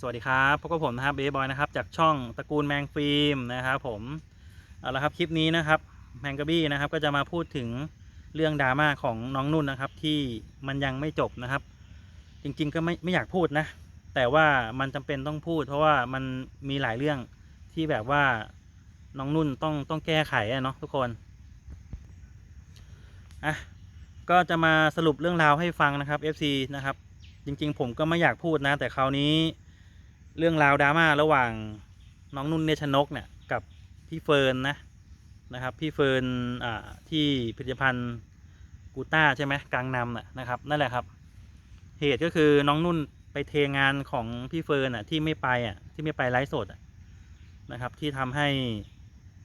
สวัสดีครับพบกับผมนะครับเบย์บอยนะครับจากช่องตระกูลแมงฟิล์มนะครับผมเอาละครับคลิปนี้นะครับแมงกะบี้นะครับก็จะมาพูดถึงเรื่องดราม่าของน้องนุ่นนะครับ ที่มันยังไม่จบนะครับ จริงๆก็ไม่ไม่อยากพูดนะ แต่ว่ามันจำเป็นต้องพูด เพราะว่ามันมีหลายเรื่องที่แบบว่าน้องนุ่นต้องต้องแก้ไขอะเนาะทุกคนอะก็จะมาสรุปเรื่องราวให้ฟังนะครับ FC นะครับ จริงๆ ผมก็ไม่อยากพูดนะ แต่คราวนี้ เรื่องราวดราม่าระหว่างน้องนุ่นเนชนกเนี่ยกับพี่เฟิร์นนะนะครับพี่เฟิร์นที่ผลิตภัณฑ์กูต้าใช่ไหมกลางนำน่ะนะครับนั่นแหละครับเหตุก็คือน้องนุ่นไปเทงานของพี่เฟิร์นอะที่ไม่ไปอะที่ไม่ไปไลฟ์สดอะนะครับที่ทำให้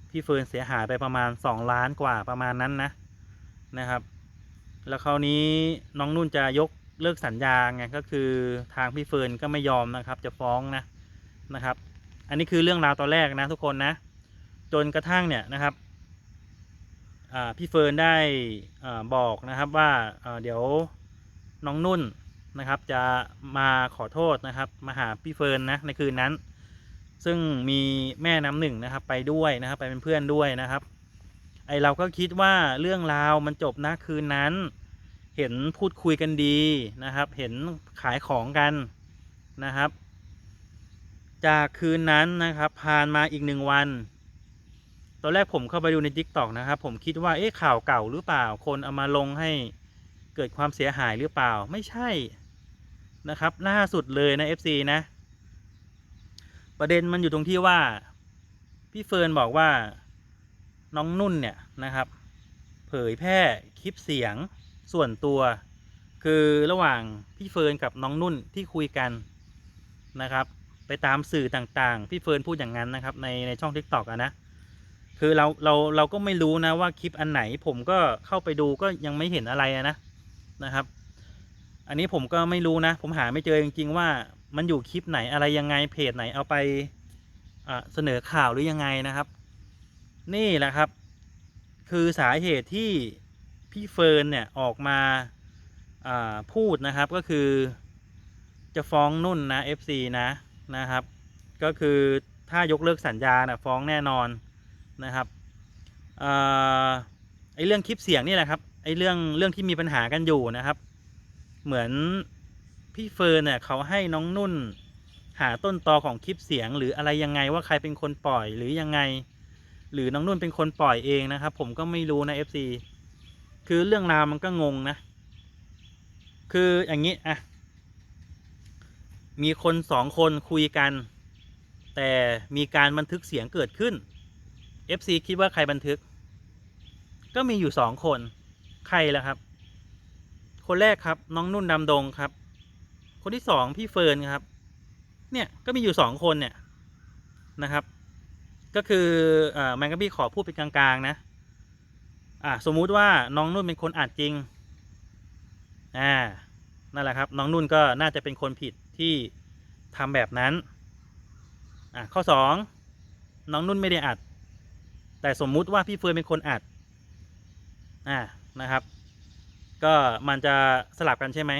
พี่เฟิร์นเสียหายไปประมาณ 2 ล้านกว่าประมาณนั้นนะนะครับ แล้วคราวนี้น้องนุ่นจะยก เลิกสัญญาไงก็คือทางพี่เฟิร์นก็ไม่ยอมนะครับ จะฟ้องนะนะครับ อันนี้คือเรื่องราวตอนแรกนะทุกคนนะ จนกระทั่งเนี่ยนะครับพี่เฟิร์นได้อบอกนะครับว่าเดี๋ยวน้องนุ่นนะครับจะมาขอโทษนะครับมาหาพี่เฟิร์นนะในคืนนั้น ซึ่งมีแม่น้ำหนึ่งนะครับไปด้วยนะครับไปเป็นเพื่อนด้วยนะครับ ไอเราก็คิดว่าเรื่องราวมันจบนะคืนนั้น เห็นพูดคุยกันดีนะครับ เห็นขายของกันนะครับ จากคืนนั้นนะครับผ่านมาอีกหนึ่งวัน ตอนแรกผมเข้าไปดูใน t ิ k t o k นะครับ ผมคิดว่าเอ๊ะข่าวเก่าหรือเปล่า คนเอามาลงให้เกิดความเสียหายหรือเปล่า ไม่ใช่นะครับล่าสุดเลยนะ FC นะ ประเด็นมันอยู่ตรงที่ว่า พี่เฟิร์นบอกว่าน้องนุ่นเนี่ยนะครับ เผยแพร่คลิปเสียง ส่วนตัว คือระหว่างพี่เฟิร์นกับน้องนุ่นที่คุยกันนะครับ ไปตามสื่อต่างๆ พี่เฟิร์นพูดอย่างนั้นนะครับในในช่องทิกตอกอะนะคือเราเราเราก็ไม่รู้นะว่าคลิปอันไหนผมก็เข้าไปดูก็ยังไม่เห็นอะไรนะนะครับ อันนี้ผมก็ไม่รู้นะ ผมหาไม่เจอจริงๆว่ามันอยู่คลิปไหนอะไรยังไงเพจไหนเอาไปเสนอข่าวหรือยังไงนะครับ นี่แหละครับ คือสาเหตุที่ พี่เฟิร์นเนี่ยออกมาาพูดนะครับก็คือจะฟ้องนุ่นนะ FC นะนะครับ ก็คือถ้ายกเลิกสัญญานะฟ้องแน่นอนนะครับอไอเรื่องคลิปเสียงนี่แหละครับไอเรื่องเรื่องที่มีปัญหากันอยู่นะครับ เหมือนพี่เฟิร์นเนี่ยเขาให้น้องนุ่นหาต้นตอของคลิปเสียง หรืออะไรยังไงว่าใครเป็นคนปล่อยหรือยังไง หรือน้องนุ่นเป็นคนปล่อยเองนะครับ ผมก็ไม่รู้นะ FC คือเรื่องราวมันก็งงนะ คืออย่างนี้อะมีคนสองคนคุยกัน แต่มีการบันทึกเสียงเกิดขึ้น FC คิดว่าใครบันทึก ก็มีอยู่สองคน ใครล่ะครับ คนแรกครับ น้องนุ่นดำดงครับ คนที่สองพี่เฟิร์นครับ เนี่ยก็มีอยู่สองคนเนี่ยนะครับ ก็คืออ่อแมงกะบี้ขอพูดเป็นกลางๆนะ อ่าสมมุติว่าน้องนุ่นเป็นคนอัดจริงอ่านั่นแหละครับ น้องนุ่นก็น่าจะเป็นคนผิดที่ทำแบบนั้นอ่าข้อสองน้องนุ่นไม่ได้อัด แต่สมมุติว่าพี่เฟิร์นเป็นคนอัดอ่านะครับ ก็มันจะสลับกันใช่ไหม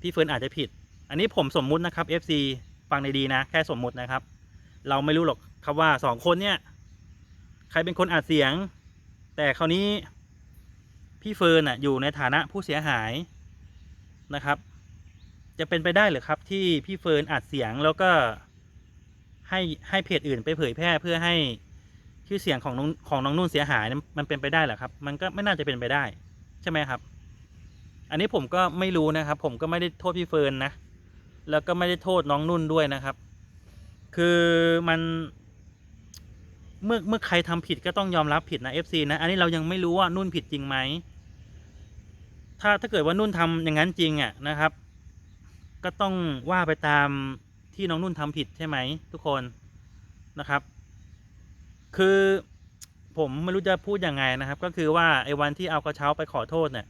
พี่เฟิร์นอาจจะผิด อันนี้ผมสมมุตินะครับ FC ฟังในดีนะ แค่สมมุตินะครับ เราไม่รู้หรอกครับว่าสองคนเนี่ย ใครเป็นคนอัดเสียง แต่คราวนี้พี่เฟิร์นอะอยู่ในฐานะผู้เสียหายนะครับ จะเป็นไปได้หรือครับที่พี่เฟิร์นอัดเสียงแล้วก็ให้ให้เพจอื่นไปเผยแพร่เพื่อให้ชื่อเสียงของน้องของน้องนุ่นเสียหายมันเป็นไปได้หรอครับ มันก็ไม่น่าจะเป็นไปได้ใช่ไหมครับ อันนี้ผมก็ไม่รู้นะครับ ผมก็ไม่ได้โทษพี่เฟิร์นนะ แล้วก็ไม่ได้โทษน้องนุ่นด้วยนะครับ คือมัน เมื่อเมื่อใครทำผิดก็ต้องยอมรับผิดนะ FC นะ อันนี้เรายังไม่รู้ว่านุ่นผิดจริงไหม ถ้าถ้าเกิดว่านุ่นทำอย่างนั้นจริงอะนะครับ ก็ต้องว่าไปตามที่น้องนุ่นทำผิดใช่ไหมทุกคนนะครับ คือผมไม่รู้จะพูดยังไงนะครับ ก็คือว่าไอ้วันที่เอากระเช้าไปขอโทษเนี่ย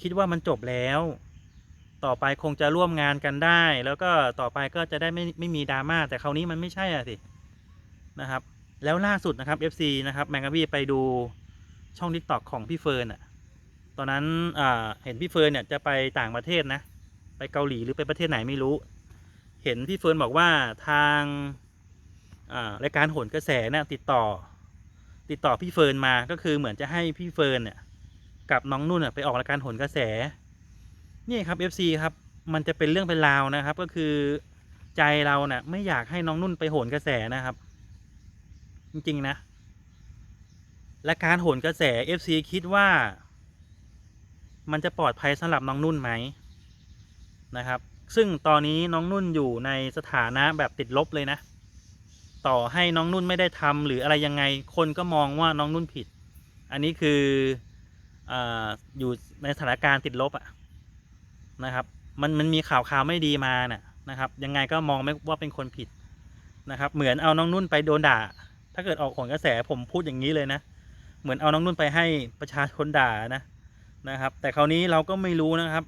คิดว่ามันจบแล้ว ต่อไปคงจะร่วมงานกันได้ แล้วก็ต่อไปก็จะได้ไม่ไม่มีดราม่าแต่คราวนี้มันไม่ใช่อะสินะครับ แล้วล่าสุดนะครับ FC นะครับแมงกะบี้ไปดูช่อง t ิ k t o k ของพี่เฟิร์นอะตอนนั้นเห็นพี่เฟิร์นเนี่ยจะไปต่างประเทศนะ ไปเกาหลีหรือไปประเทศไหนไม่รู้ เห็นพี่เฟิร์นบอกว่าทางรายการโหนกระแสเนี่ยติดต่อ ติดต่อพี่เฟิร์นมาก็คือเหมือนจะให้พี่เฟิร์นเนี่ยกับน้องนุ่นน่ะไปออกรายการโหนกระแสนี่ครับ FC ครับมันจะเป็นเรื่องเป็นราวนะครับ ก็คือใจเราเนะ่ะไม่อยากให้น้องนุ่นไปโหนกระแสนะครับ จริงๆนะ และการโหนกระแส FC คิดว่า มันจะปลอดภัยสำหรับน้องนุ่นไหมนะครับ ซึ่งตอนนี้น้องนุ่นอยู่ในสถานะแบบติดลบเลยนะ ต่อให้น้องนุ่นไม่ได้ทำหรืออะไรยังไง คนก็มองว่าน้องนุ่นผิด อันนี้คือออยู่ในสถานการณ์ติดลบอะนะครับมันมันมีข่าวข่าวไม่ดีมาน่ะนะครับ ยังไงก็มองไม่ว่าเป็นคนผิดนะครับ เหมือนเอาน้องนุ่นไปโดนด่า ถ้าเกิดออกผลกระแสผมพูดอย่างนี้เลยนะ เหมือนเอาน้องนุ่นไปให้ประชาชนด่านะนะครับ แต่คราวนี้เราก็ไม่รู้นะครับ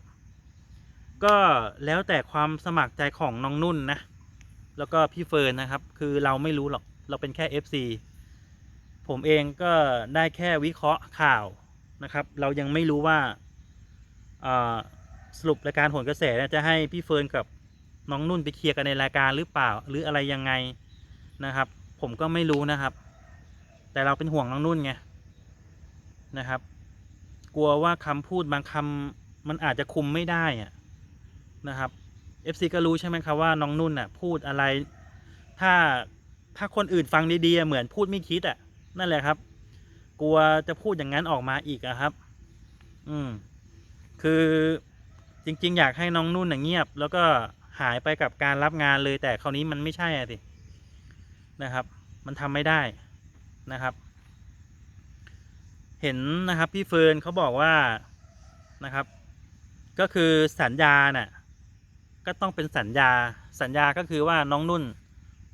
ก็แล้วแต่ความสมัครใจของน้องนุ่นนะ แล้วก็พี่เฟิร์นนะครับ คือเราไม่รู้หรอก เราเป็นแค่ FC ผมเองก็ได้แค่วิเคราะห์ข่าวนะครับ เรายังไม่รู้ว่าสรุปรายการโหนกระแสจะให้พี่เฟิร์นกับน้องนุ่นไปเคลียร์กันในรายการหรือเปล่า หรืออะไรยังไงนะครับ ผมก็ไม่รู้นะครับ แต่เราเป็นห่วงน้องนุ่นไงนะครับ กลัวว่าคำพูดบางคำมันอาจจะคุมไม่ได้อะนะครับ FC ก็รู้ใช่ไหมครับว่าน้องนุ่นน่ะ พูดอะไร ถ้าถ้าคนอื่นฟังดีๆเหมือนพูดไม่คิดอะ นั่นแหละครับ กลัวจะพูดอย่างนั้นออกมาอีกอะครับ อืม คือจริง ๆ อยากให้น้องนุ่นเงียบ แล้วก็หายไปกับการรับงานเลยแต่คราวนี้มันไม่ใช่อะสิ นะครับ มันทำไม่ได้นะครับ เห็นนะครับพี่เฟิร์นเขาบอกว่านะครับ ก็คือสัญญาน่ะก็ต้องเป็นสัญญา สัญญาก็คือว่าน้องนุ่น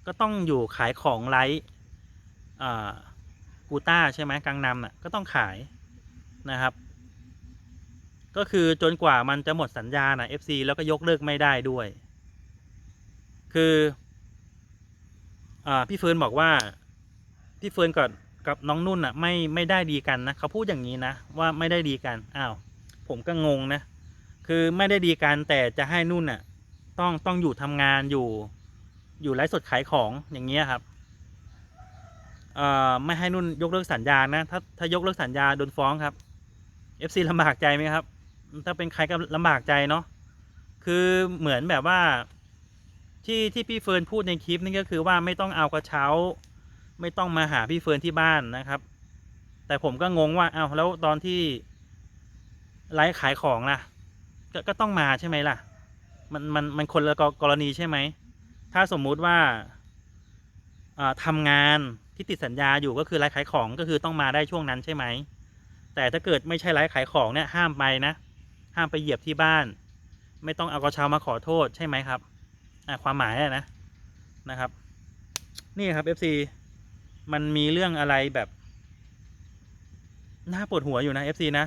ก็ต้องอยู่ขายของไลท์กูต้าใช่ไหมกังนำน่ะก็ต้องขายนะครับ ก็คือจนกว่ามันจะหมดสัญญาน่ะ FC แล้วก็ยกเลิกไม่ได้ด้วย คือ พี่เฟิร์นบอกว่าพี่เฟิร์นกับกับน้องนุ่นน่ะ ไม่ไม่ได้ดีกันนะเขาพูดอย่างนี้นะว่าไม่ได้ดีกันอ้าวผมก็งงนะคือไม่ได้ดีกันแต่จะให้นุ่นน่ะ ต้องต้องอยู่ทำงานอยู่ อยู่ไลฟ์สดขายของอย่างเงี้ยครับเอ่อไม่ให้นุ่นยกเลิกสัญญานะถ้าถ้ายกเลิกสัญญาโดนฟ้องครับ FC ลำบากใจไหมครับ ถ้าเป็นใครก็ลำบากใจเนาะคือเหมือนแบบว่า ที่ที่พี่เฟิร์นพูดในคลิปนี่ก็คือว่าไม่ต้องเอากระเช้า ไม่ต้องมาหาพี่เฟิร์นที่บ้านนะครับ แต่ผมก็งงว่าเอาแล้วตอนที่ไลฟ์ขายของล่ะก็ก็ต้องมาใช่ไหมล่ะ มันมันมันคนละกรณีใช่ไหม ถ้าสมมุติว่าอ่าทำงานที่ติดสัญญาอยู่ก็คือไลฟ์ขายของก็คือต้องมาได้ช่วงนั้นใช่ไหม แต่ถ้าเกิดไม่ใช่ไลฟ์ขายของเนี่ยห้ามไปนะ ห้ามไปเหยียบที่บ้าน ไม่ต้องเอากระเช้ามาขอโทษใช่ไหมครับ อ่าความหมายอะนะนะครับ นี่ครับ FC มันมีเรื่องอะไรแบบน่าปวดหัวอยู่นะ FC นะ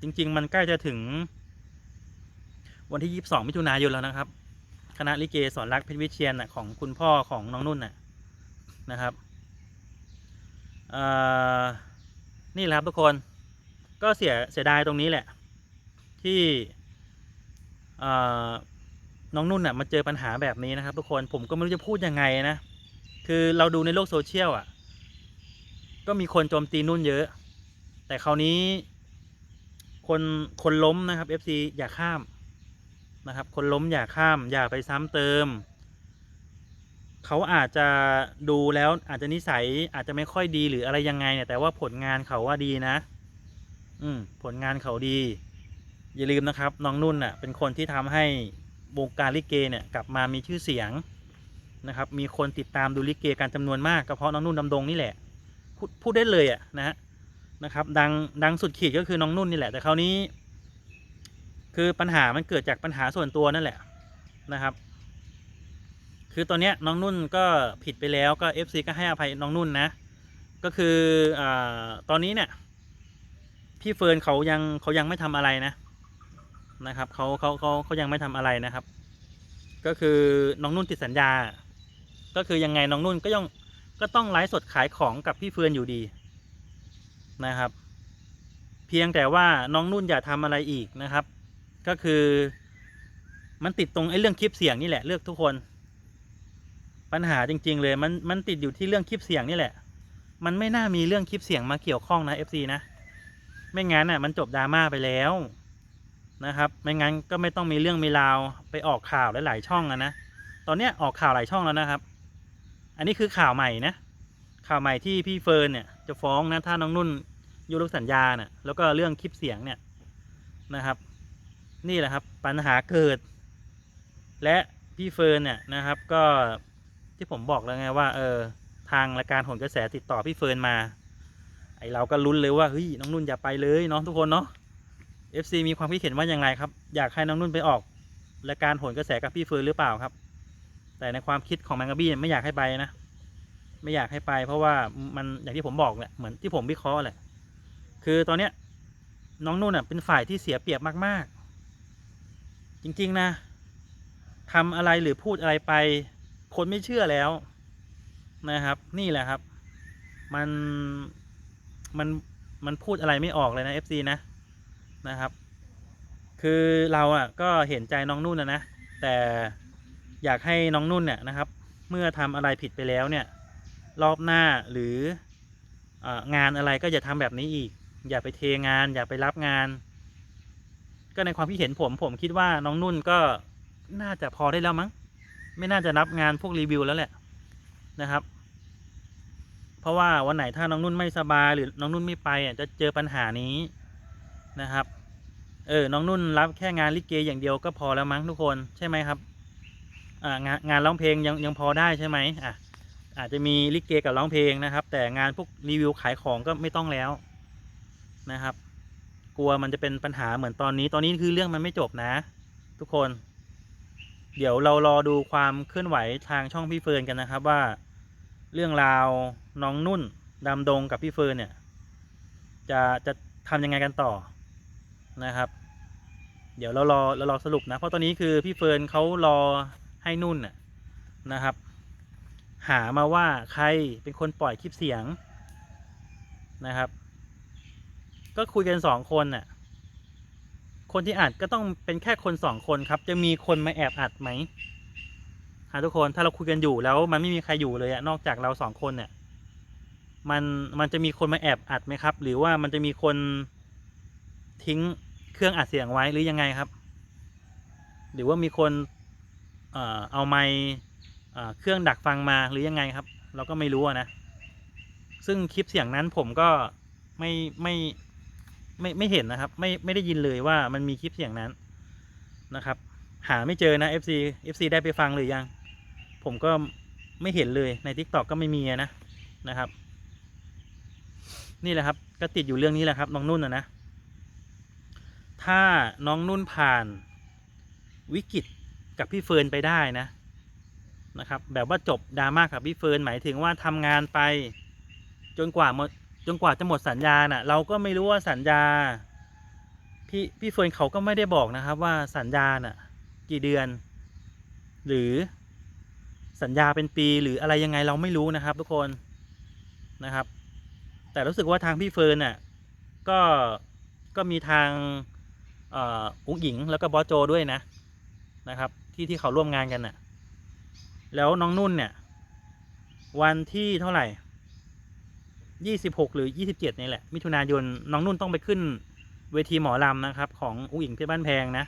จริง ๆ มันใกล้จะถึง วันที่ 22 มิถุนายนแล้วนะครับ คณะลิเกสอนรักเพชรวิเชียนน่ะของคุณพ่อของน้องนุ่นน่ะนะครับนี่แหละครับทุกคนก็เสียเสียดายตรงนี้แหละ ที่อ่อ น้องนุ่นน่ะมาเจอปัญหาแบบนี้นะครับ ทุกคนผมก็ไม่รู้จะพูดยังไงนะ คือเราดูในโลกโซเชียลอะ ก็มีคนโจมตีนุ่นเยอะ แต่คราวนี้ คนคนล้มนะครับ FC อย่าข้ามนะครับ คนล้มอย่าข้าม อย่าไปซ้ำเติม เขาอาจจะดูแล้วอาจจะนิสัยอาจจะไม่ค่อยดีหรืออะไรยังไงเนี่ยแต่ว่าผลงานเขาว่าดีนะ อืมผลงานเขาดี อย่าลืมนะครับ น้องนุ่นน่ะ เป็นคนที่ทำให้ วงการลิเกเนี่ยกลับมามีชื่อเสียงนะครับมีคนติดตามดูลิเกการจำนวนมากก็เพราะน้องนุ่นดำดงนี่แหละพูดพูดได้เลยอะนะฮะนะครับดังดังสุดขีดก็คือน้องนุ่นนี่แหละ แต่คราวนี้ คือปัญหามันเกิดจากปัญหาส่วนตัวนั่นแหละนะครับ คือตอนเนี้ยน้องนุ่นก็ผิดไปแล้วก็ FC ก็ให้อภัยน้องนุ่นนะ ก็คืออาตอนนี้เนี่ยพี่เฟิร์นเขายังเขายังไม่ทำอะไรนะ นะครับเขาเขาเขาเขายังไม่ทำอะไรนะครับ ก็คือน้องนุ่นติดสัญญา ก็คือยังไงน้องนุ่นก็ยังก็ต้องไลฟ์สดขายของกับพี่เฟิร์นอยู่ดีนะครับ เพียงแต่ว่าน้องนุ่นอย่าทำอะไรอีกนะครับ ก็คือมันติดตรงไอ้เรื่องคลิปเสียงนี่แหละเลือกทุกคน ปัญหาจริง ๆ เลยมันมันติดอยู่ที่เรื่องคลิปเสียงนี่แหละ มันไม่น่ามีเรื่องคลิปเสียงมาเกี่ยวข้องนะ FC นะไม่งั้นอะมันจบดราม่าไปแล้ว นะครับ ไม่งั้นก็ไม่ต้องมีเรื่องมีราวไปออกข่าวหลายๆช่องนะ ตอนเนี้ยออกข่าวหลายช่องแล้วนะครับ อันนี้คือข่าวใหม่นะ ข่าวใหม่ที่พี่เฟิร์นเนี่ยจะฟ้องนะถ้าน้องนุ่นยุรสัญญาเนี่ยแล้วก็เรื่องคลิปเสียงเนี่ยนะครับ นี่แหละครับปัญหาเกิด และพี่เฟิร์นเนี่ยนะครับก็ที่ผมบอกแล้วไงว่าเออทางรายการหนกระแสติดต่อพี่เฟิร์นมา ไอเราก็ลุ้นเลยว่าเฮ้ยน้องนุ่นอย่าไปเลยเนาะทุกคนเนาะ FC มีความคิดเห็นว่าอย่างไรครับ อยากให้น้องนุ่นไปออกรายการโหนกระแสกับพี่เฟิร์นหรือเปล่าครับ แต่ในความคิดของแมงกะบี้ไม่อยากให้ไปนะ ไม่อยากให้ไป เพราะว่ามันอย่างที่ผมบอกแหละเหมือนที่ผมวิเคราะห์แหละ คือตอนเนี้ยน้องนุ่นอะเป็นฝ่ายที่เสียเปรียบมาก ๆ จริง ๆ นะทำอะไรหรือพูดอะไรไป คนไม่เชื่อแล้วนะครับ นี่แหละครับ มันมันมันพูดอะไรไม่ออกเลยนะ FC นะ นะครับ คือเราอะก็เห็นใจน้องนุ่นนะนะแต่อยากให้น้องนุ่นเนี่ยนะครับ เมื่อทำอะไรผิดไปแล้วเนี่ย รอบหน้าหรืองานอะไรก็อย่าทำแบบนี้อีก อย่าไปเทงาน อย่าไปรับงาน ก็ในความคิดเห็นผมผมคิดว่าน้องนุ่นก็น่าจะพอได้แล้วมั้ง ไม่น่าจะรับงานพวกรีวิวแล้วแหละนะครับ เพราะว่าวันไหนถ้าน้องนุ่นไม่สบายหรือน้องนุ่นไม่ไปอะจะเจอปัญหานี้นะครับ เออ น้องนุ่นรับแค่งานลิเกอย่างเดียวก็พอแล้วมั้งทุกคนใช่ไหมครับ อ่างานงานร้องเพลงยังยังพอได้ใช่ไหมอะอาจจะมีลิเกกับร้องเพลงนะครับ แต่งานพวกรีวิวขายของก็ไม่ต้องแล้วนะครับ กลัวมันจะเป็นปัญหาเหมือนตอนนี้ตอนนี้คือเรื่องมันไม่จบนะ ทุกคน เดี๋ยวเรารอดูความเคลื่อนไหวทางช่องพี่เฟิร์นกันนะครับว่า เรื่องราวน้องนุ่นดำดงกับพี่เฟิร์นเนี่ย จะจะทำยังไงกันต่อ นะครับ เดี๋ยวเรารอเรารอสรุปนะ เพราะตอนนี้คือพี่เฟิร์นเขารอให้นุ่นนะนะครับ หามาว่าใครเป็นคนปล่อยคลิปเสียงนะครับ ก็คุยกันสองคนน่ะ คนที่อัดก็ต้องเป็นแค่คนสองคนครับ จะมีคนมาแอบอัดไหมหาทุกคนถ้าเราคุยกันอยู่แล้วมันไม่มีใครอยู่เลยอะนอกจากเราสองคนเนี่ยมันมันจะมีคนมาแอบอัดไหมครับ หรือว่ามันจะมีคนทิ้ง เครื่องอัดเสียงไว้หรือยังไงครับ หรือว่ามีคนเอาไมเอ่อเครื่องดักฟังมาหรือยังไงครับ เราก็ไม่รู้นะ ซึ่งคลิปเสียงนั้นผมก็ไม่ไม่ไม่ไม่เห็นนะครับ ไม่ไม่ได้ยินเลยว่ามันมีคลิปเสียงนั้นนะครับ หาไม่เจอนะ FC FC ได้ไปฟังหรือยัง ผมก็ไม่เห็นเลยใน Tik t o อกก็ไม่มีนะนะครับ นี่แหละครับ ก็ติดอยู่เรื่องนี้แหละครับน้องนุ่นนะนะ ถ้าน้องนุ่นผ่านวิกฤตกับพี่เฟิร์นไปได้นะนะครับ แบบว่าจบดราม่ากับพี่เฟิร์นหมายถึงว่าทำงานไป จนกว่าหมดจนกว่าจะหมดสัญญาน่ะ เราก็ไม่รู้ว่าสัญญา พี่พี่เฟิร์นเขาก็ไม่ได้บอกนะครับว่าสัญญาน่ะ กี่เดือน หรือสัญญาเป็นปีหรืออะไรยังไงเราไม่รู้นะครับ ทุกคนนะครับ แต่รู้สึกว่าทางพี่เฟิร์นน่ะก็ก็มีทาง อุ้งอิงแล้วก็บอสโจด้วยนะนะครับ ที่ที่เขาร่วมงานกันน่ะ แล้วน้องนุ่นเนี่ย วันที่เท่าไหร่ยี่สิบหกหรือยี่สิบเจ็ดนี่แหละ มิถุนายนน้องนุ่นต้องไปขึ้นเวทีหมอลำนะครับ ของอุ้งอิงเพชรบ้านแพงนะ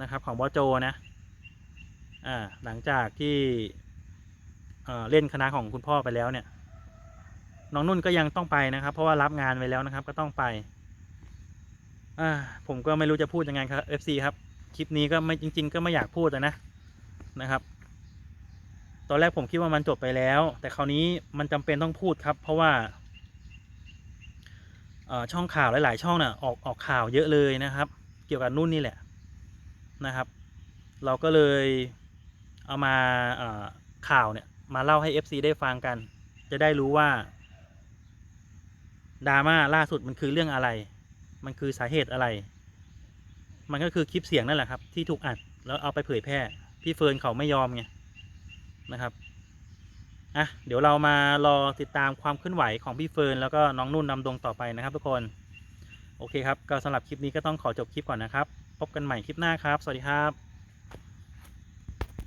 นะครับ ของบอสโจนะอ่าหลังจากที่เอเล่นคณะของคุณพ่อไปแล้วเนี่ย น้องนุ่นก็ยังต้องไปนะครับ เพราะว่ารับงานไว้แล้วนะครับ ก็ต้องไป อ่าผมก็ไม่รู้จะพูดยังไงครับ FC ครับ คลิปนี้ก็ไม่จริง ๆ ก็ไม่อยากพูดนะนะครับ ตอนแรกผมคิดว่ามันจบไปแล้ว แต่คราวนี้มันจำเป็นต้องพูดครับ เพราะว่าช่องข่าวหลาย ๆ ช่องน่ะออกออกข่าวเยอะเลยนะครับ เกี่ยวกับนุ่นนี่แหละนะครับ เราก็เลยเอามาข่าวเนี่ยมาเล่าให้ FC ได้ฟังกัน จะได้รู้ว่าดราม่าล่าสุดมันคือเรื่องอะไร มันคือสาเหตุอะไร มันก็คือคลิปเสียงนั่นแหละครับ ที่ถูกอัดแล้วเอาไปเผยแพร่ พี่เฟิร์นเขาไม่ยอมไงนะครับอะเดี๋ยวเรามารอติดตามความเคลื่อนไหวของพี่เฟิร์นแล้วก็น้องนุ่นนำดงต่อไปนะครับทุกคนโอเคครับก็สำหรับคลิปนี้ก็ต้องขอจบคลิปก่อนนะครับ พบกันใหม่คลิปหน้าครับ สวัสดีครับ